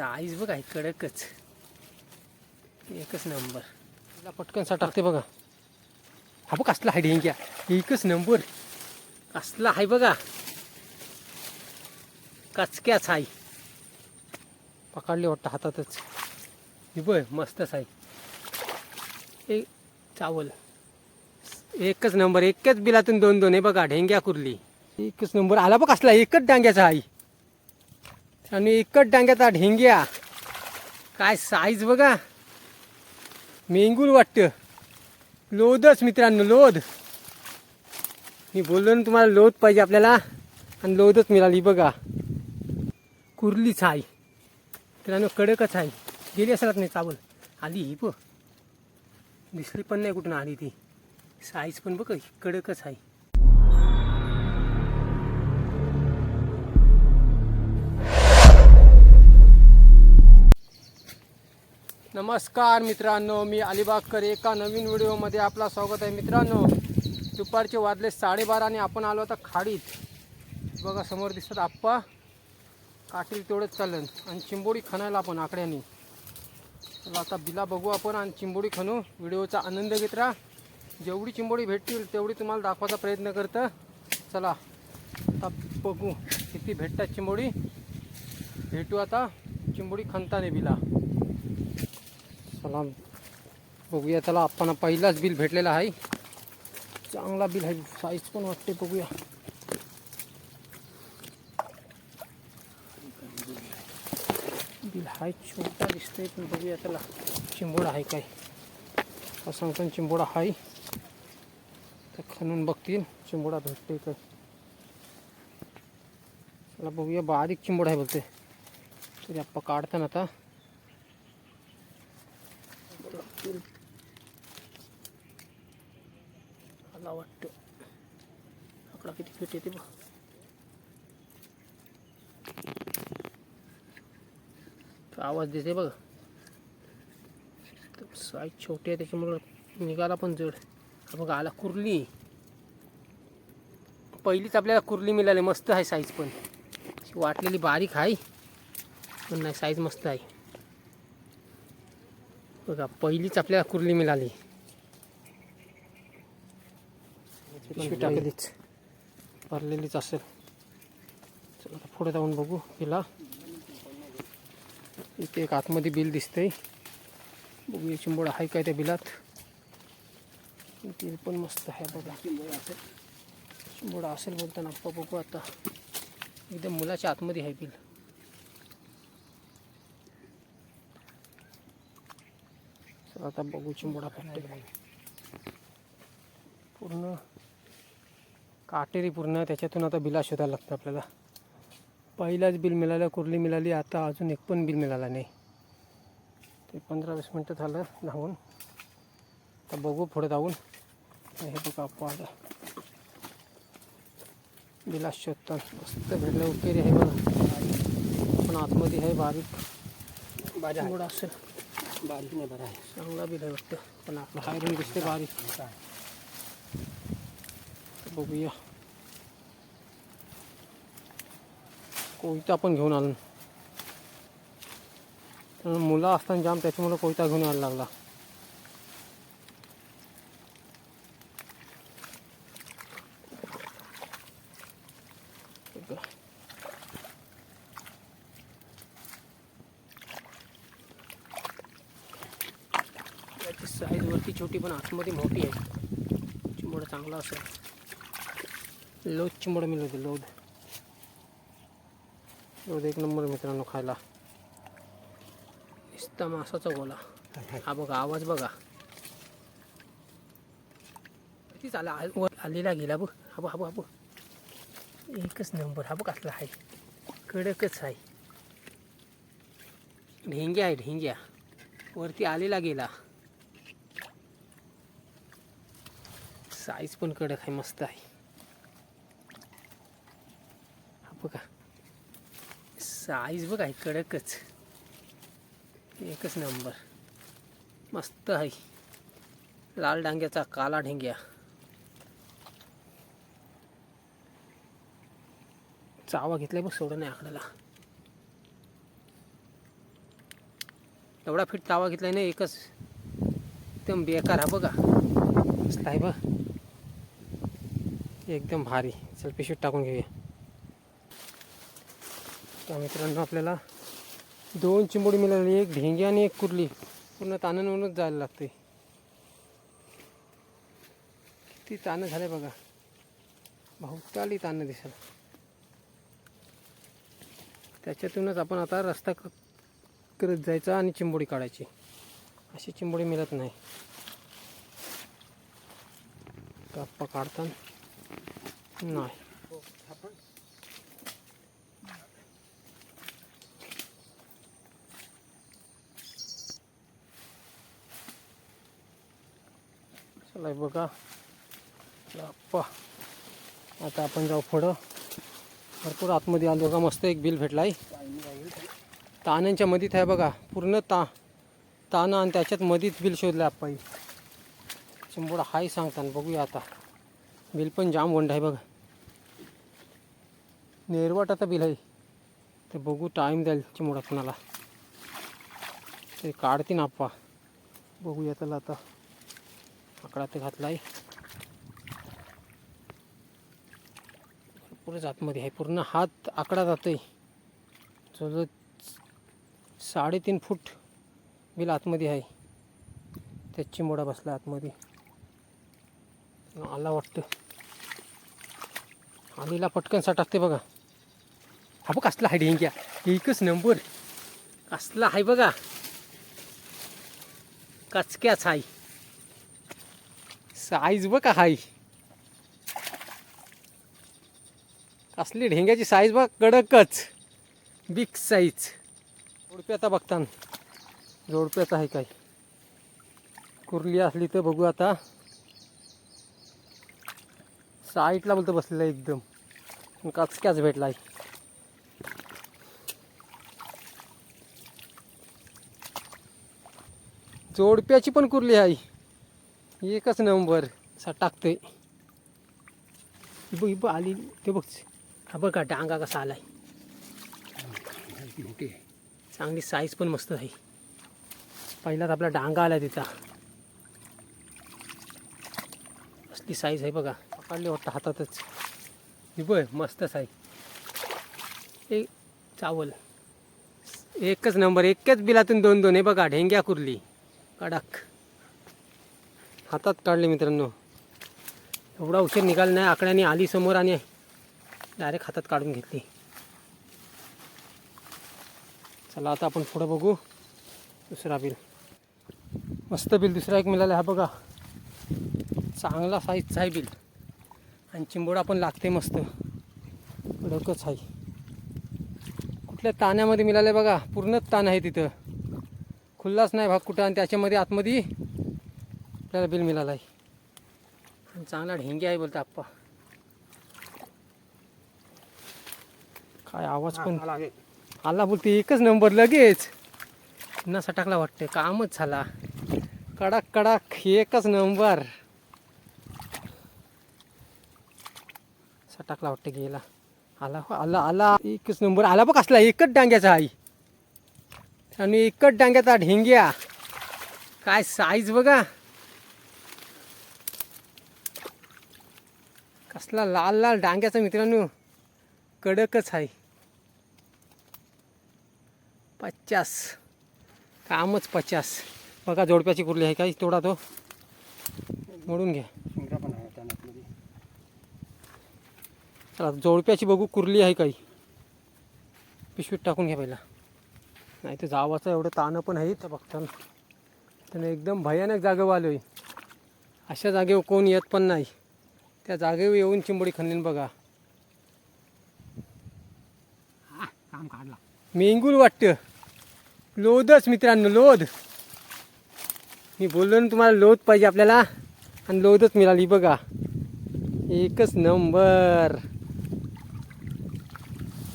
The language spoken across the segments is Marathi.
साईज बघ कडकच. एकच नंबर. तिला पटकन टाकते बघा. हा बघ कसला आहे ढेंग्या एकच नंबर. कसला आहे बघा. कचक्याच आहे पकडली वाटतं हातातच. ही बघ मस्तच आहे एक चावल. एकच नंबर एकच बिलातून दोन दोन आहे बघा ढेंग्या कुरली. एकच नंबर आला बघ कसला एकच डांग्याचा आहे आणि इकट डांग्याचा ढेंग्या. काय साईज बघा. मेंगूल वाटतं. लोदच मित्रांनो लोद. मी बोललो ना तुम्हाला लोद पाहिजे आपल्याला. आणि लोदच मिळाली बघा. कुर्लीच छाई. मित्रांनो कडकच आहे. गेली असणार नाही चावल? आली ही प. दिसली पण नाही कुठून आली ती. साईज पण बघ कडकच आहे. नमस्कार मित्रांनो मी अलिबागकर एका नवीन व्हिडिओमध्ये आपला स्वागत आहे. मित्रांनो दुपारचे वाजले साडेबारा आणि आपण आलो आता खाडीत. बघा समोर दिसतात आप्पा. काटील तेवढंच चाललं. आणि चिंबोडी खणायला आपण आकड्याने. आता बिला बघू आपण आणि चिंबोडी खणू. व्हिडिओचा आनंद घेत राहा. जेवढी चिंबोडी भेटतील तेवढी तुम्हाला दाखवायचा प्रयत्न करतं. चला आता बघू किती भेटतात चिंबोडी. भेटू आता चिंबोडी खणताने बिला. चला बघूया त्याला आपण पहिलाच बिल भेटलेला आहे. चांगला बिल आहे. साईज पण वाटते बघूया. बिल आहे छोटा दिसतोय पण बघूया त्याला चिंबोडा आहे काय. असं सांगतो चिंबोडा आहे तर खणून बघतील. चिंबोडा भेटते काय चला बघूया. बारीक चिंबोडा आहे बोलते तरी आप्पा काढताना आता. मला वाटतं. आकडा किती फिट येते बघ. तो आवाज देते बघ. साईज छोटी आहे त्याच्यामुळं निघाला पण जड. हा बघा आला कुर्ली. पहिलीच आपल्याला कुर्ली मिळाली मस्त आहे साईज पण. वाटलेली बारीक आहे पण नाही साईज मस्त आहे. बघा पहिलीच आपल्याला कुर्ली मिळाली. पिशवी टाकलीच. भरलेलीच असेल. चला आता पुढे जाऊन बघू हिला. इथे एक आतमध्ये बिल दिसतंय. बघू चिंबोडा आहे काय त्या बिलात? बिल पण मस्त आहे बघा. चिंबोडा असेल बोलताना. आप्पा बघू आता. एकदम मुलाच्या आतमध्ये आहे बिल. चला आता बघू चिंबोडा भेटते पूर्ण काटेरी पूर्ण त्याच्यातून आता बिला शोधायला लागतं आपल्याला. पहिलाच बिल मिळालं कुर्ली मिळाली आता अजून एक पण बिल मिळाला नाही. ते पंधरा वीस मिनटं झालं धावून. आता बघू पुढे धावून. हे बघा आता. बिला शोधतात मस्त भेटलं. उकेरी आहे बघा. पण आतमध्ये आहे बारीक. बारीक असेल बारीक नाही बरं आहे. चांगला बिल आहे वाटतं. पण आपलं हायरून दिसते बारीक बघूया कोयता पण घेऊन आलो कारण मुलं जाम त्याच्यामुळे कोयता घेऊन यायला लागला। याची साईज वरती छोटी पण आतमध्ये मोठी आहे. चिंबोड चांगला लोद चिंबड मिळत होते लोद लोद एक नंबर मित्रांनो खायला. नुसता मासाचा गोला. हा बघा आवाज बघा. तीच आला आलेला गेला बघ. हा बघ हा बघ एकच नंबर हा बघ असला आहे. कडकच आहे. ढेंग्या आहे ढेंग्या. वरती आलेला गेला. साईज पण कडक आहे मस्त आहे हा बघा. साईज बघा आहे कडकच. एकच नंबर मस्त आहे. लाल डांग्याचा काला ढेंग्या. चावा घेतलाय बघ सोडून नाही आकडाला. एवढा फिट तावा घेतलाय ना एकच. एकदम बेकार हा बघा. मस्त आहे बघ. एकदम भारी. चल पिशवीत टाकून घेऊया. तर मित्रांनो आपल्याला दोन चिंबोडी मिळाली एक ढेंगी आणि एक कुर्ली. पूर्ण ताणूनच जायला लागते किती ताणं झाले बघा. बहुताली ताणं दिसेल त्याच्यातूनच आपण आता रस्ता क- करत जायचा आणि चिंबोडी काढायची. अशी चिंबोडी मिळत नाही. गप्पा काढताना नाही. चला बघा. गप्पा आता आपण जाऊ पुढं. भरपूर आतमध्ये आलो. बघा मस्त एक बिल भेटला आहे. ताण्यांच्या मधीत आहे बघा. पूर्ण ता तानं आणि त्याच्यात मधीत बिल शोधलं आपण चिंबोडा हाय सांगताना. बघूया आता. बिल पण जाम वंड आहे बघा. नेरवाट आता बिल आहे. ते बघू टाईम द्याल चिंबोडा कुणाला. ते काढतीन आप्पा. बघूया त्याला आता. आकडा ते घातला आहे पुढे आतमध्ये आहे. पूर्ण हात आकडा जातोय. जवळजवळ साडेतीन फूट बिल आतमध्ये आहे. त्याची चिंबोडा बसला आतमध्ये. आला वाटतं. आलीला पटकन टाकते बघा. हा बघ असला आहे. ढेंग्या एकच नंबर असला आहे बघा. कचक्याच आहे. साईज बघ का हाय. कसली ढेंग्याची साईज बघ कडकच. बिग साईज जोडपे आता बघताना. जोडप्याचं आहे काय. कुर्ली असली तर बघू आता. साईटला बोलतो बसलेला आहे एकदम. कचक्याच आहे जोडप्याची पण कुर्ली आहे. एकच नंबर. असा टाकतोय. बघ बघ आली. ते बघ हा बघ का डांगा कसा आलाय. आहे चांगली साईज पण मस्त आहे. पहिलाच आपला डांगा आला तिचा असली साईज आहे बघा. पकडले वाटतं हातातच. ही बघ मस्तच आहे एक चावल. एकच नंबर एकच बिलातून दोन दोन. हे बघा ढेंग्या कुरली. कडक. हातात काढले मित्रांनो. एवढा उशीर निघाला नाही आकड्याने आली समोर आणि डायरेक्ट हातात काढून घेतली. चला आता आपण पुढं बघू. दुसरा बिल. मस्त बिल दुसरा एक मिळाला. हा बघा. चांगला साईजचा आहे बिल. आणि चिंबोडा पण लागते मस्त. कडकच आहे. कुठल्या ताण्यामध्ये मिळाले बघा. पूर्णच ताण आहे तिथं. खुल्लाच नाही भाग कुठं आणि त्याच्यामध्ये आतमध्ये आपल्याला बिल मिळालं आहे आणि चांगला ढेंगे आहे बोलता आप्पा. काय आवाज पण. आला बोलते एकच नंबर लगेच. पुन्हा सटाकला वाटते कामच झाला. कडक कडक एकच नंबर. सटाकला वाटते गेला. आला हो, आला आला एकच नंबर. आला बघ असला एकच डांग्याचा आई आणि एकच डांग्याचा ढेंग्या. काय साईज बघा. कसला लाल लाल डांग्याचा मित्रांनो. कडकच आहे. पचास. कामच पचास. बघा जोडप्याची कुर्ली आहे काय तेवढा तो. मोडून घ्या. चला जोडप्याची बघू कुर्ली आहे काही. पिशवीत टाकून घ्या पहिला. नाही तर जावाचं एवढं ताणं पण आहे तर बघताना. त्याने एकदम भयानक जागेवर आलो आहे अशा जागेवर कोण येत पण नाही. त्या जागेवर येऊन चिंबोडी खणलीन बघा. काम काढला. मेंगूल वाटतं. लोदच मित्रांनो लोद. मी बोललो ना तुम्हाला लोद पाहिजे आपल्याला आणि लोदच मिळाली बघा. एकच नंबर.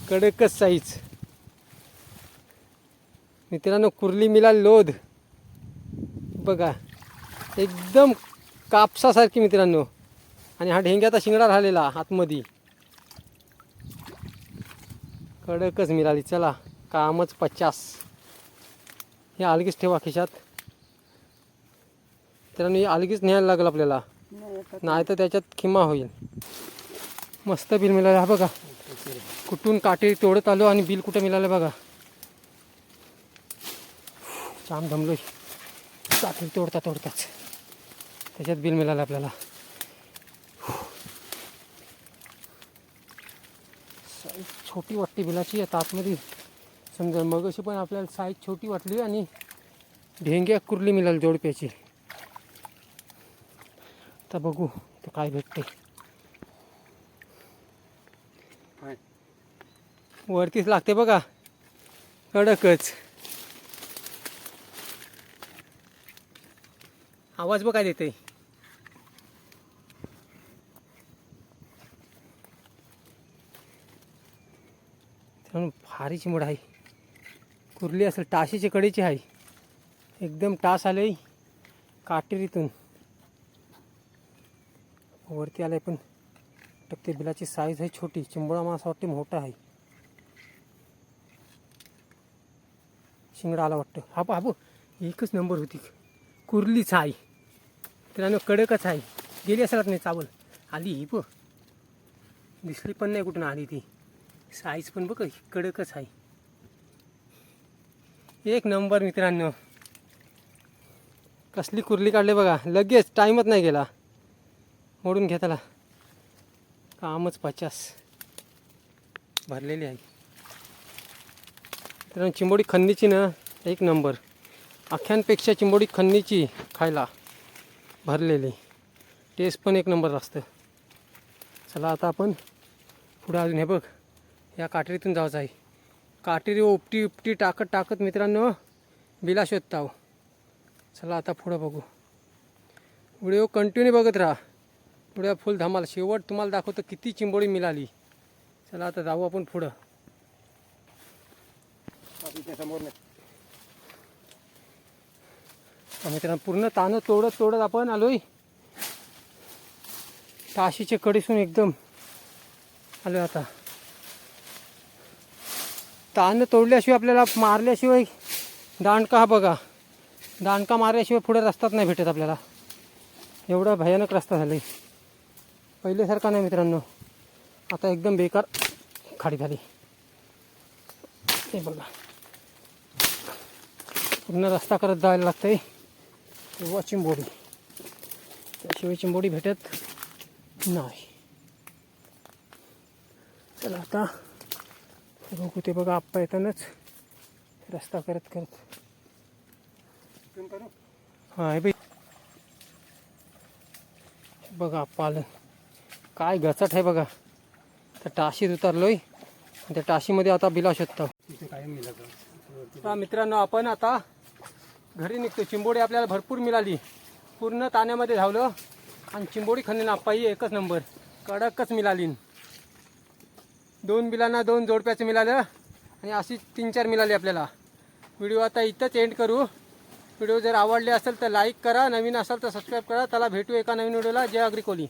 कडकच साईज. मित्रांनो कुर्ली मिळाली लोद. बघा. एकदम कापसासारखी मित्रांनो. आणि हा ढेंग्याचा शिंगडा राहिलेला आतमध्ये. कडकच मिळाली. चला कामच पचास. हे अलगीच ठेवा खिशात. तर हे अलगीच न्यायला लागलं आपल्याला. नाही तर त्याच्यात खिमा होईल. मस्त बिल मिळालं. हा बघा. कुठून काटे तोडत आलो आणि बिल कुठं मिळालं बघा. छान दमलोय. काटे तोडता तोडताच. त्याच्यात बिल मिळालं आपल्याला साईज छोटी वाटते बिलाची आता आतमध्ये समजा मग अशी पण आपल्याला साईज छोटी वाटली आणि ढेंग्या कुर्ली मिळाली जोडप्याची. आता बघू तर काय भेटते? वरतीच लागते बघा. कडकच. आवाज बघा देते म्हणून भारी आहे. कुर्ली असेल टाशीची कडेची आहे. एकदम टास आले काटेरीतून वरती आलाय पण. टक्के बिलाची साईज आहे छोटी. चिंबळा मला असं वाटते मोठा आहे. शिंगडा आला वाटतं. हा हा एकच नंबर होती. कुर्लीच आहे. त्यानं कडकच आहे. गेली असेल नाही चावल? आली ही प दिसली पण नाही कुठून आली ती. साईज पण बघ कडकच आहे. एक नंबर मित्रांनो. कसली कुर्ली काढली बघा. लगेच टाईमच नाही गेला. मोडून घेताला त्याला. कामच पचास. भरलेली आहे. मित्रांनो चिंबोडी खन्नीची ना एक नंबर. अख्यांपेक्षा चिंबोडी खन्नीची खायला भरलेली. टेस्ट पण एक नंबर असतं. चला आता आपण पुढं अजून हे बघ. या काटेरीतून जायचं आहे काटेरी उपटी उपटी टाकत टाकत मित्रांनो बिला शोधता आहो चला आता पुढं बघू. व्हिडिओ कंटिन्यू बघत राहा. पुढे फुल धमाल. शेवट तुम्हाला दाखवतो किती चिंबोडी मिळाली. चला आता जाऊ आपण पुढं. मित्रांनो पूर्ण तानं तोडत तोडत आपण आलोय. ताशीचे कडीसून एकदम आलोय आता. तानं तोडल्याशिवाय आपल्याला मारल्याशिवाय दांडका हा बघा. दांडका मारल्याशिवाय पुढे रस्ताच नाही भेटत आपल्याला. एवढा भयानक रस्ता झाला पहिल्यासारखा नाही मित्रांनो. आता एकदम बेकार खाडी झाली. हे बघा. पूर्ण रस्ता करत जायला लागतंय. किंवा चिंबोडी. त्याशिवाय चिंबोडी भेटत नाही. चला आता बघू ते बघा आप्पा येतानाच. रस्ता करत करत. हा हे बाई. बघा आप्पा आलं. काय गचट आहे बघा. तर टाशीत उतरलोय. त्या टाशीमध्ये आता बिला शोधतो हा मित्रांनो आपण आता घरी निघतो. चिंबोडी आपल्याला भरपूर मिळाली. पूर्ण ताण्यामध्ये धावलं. आणि चिंबोडी खंदीन आप्पाही एकच नंबर कडकच मिळाली. दोन बिलांना दोन जोडप्याचं मिळालं आणि अशी तीन चार मिळाली आपल्याला. व्हिडिओ आता इथंच एंड करू. व्हिडिओ जर आवडले असेल तर लाईक करा नवीन असाल तर सबस्क्राईब करा. त्याला भेटू एका नवीन व्हिडिओला. जय अग्रिकोली